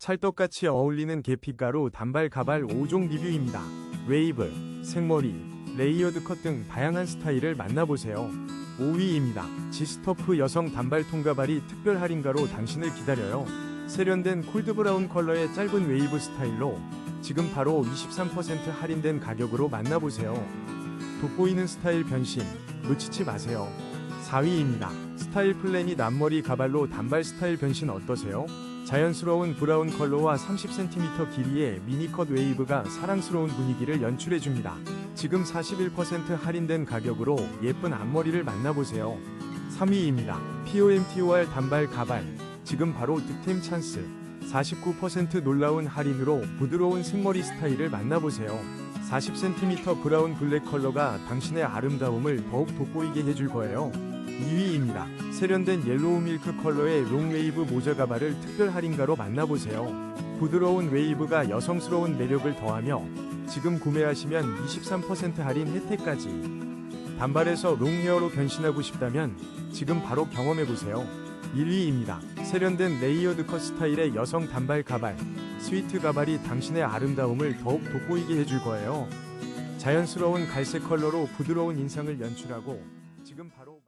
찰떡같이 어울리는 계피가루 단발 가발 5종 리뷰입니다. 웨이브, 생머리, 레이어드 컷 등 다양한 스타일을 만나보세요. 5위입니다. 지스터프 여성 단발 통가발이 특별 할인가로 당신을 기다려요. 세련된 콜드 브라운 컬러의 짧은 웨이브 스타일로 지금 바로 23% 할인된 가격으로 만나보세요. 돋보이는 스타일 변신 놓치지 마세요. 4위입니다. 스타일 플래닛 앞머리 가발로 단발 스타일 변신 어떠세요? 자연스러운 브라운 컬러와 30cm 길이의 미니컷 웨이브가 사랑스러운 분위기를 연출해줍니다. 지금 41% 할인된 가격으로 예쁜 앞머리를 만나보세요. 3위입니다. POMTOR 단발 가발. 지금 바로 득템 찬스. 49% 놀라운 할인으로 부드러운 생머리 스타일을 만나보세요. 40cm 브라운 블랙 컬러가 당신의 아름다움을 더욱 돋보이게 해줄 거예요. 2위입니다. 세련된 옐로우 밀크 컬러의 롱웨이브 모자 가발을 특별 할인가로 만나보세요. 부드러운 웨이브가 여성스러운 매력을 더하며 지금 구매하시면 23% 할인 혜택까지. 단발에서 롱헤어로 변신하고 싶다면 지금 바로 경험해보세요. 1위입니다. 세련된 레이어드 컷 스타일의 여성 단발 가발. 스위트 가발이 당신의 아름다움을 더욱 돋보이게 해줄 거예요. 자연스러운 갈색 컬러로 부드러운 인상을 연출하고 지금 바로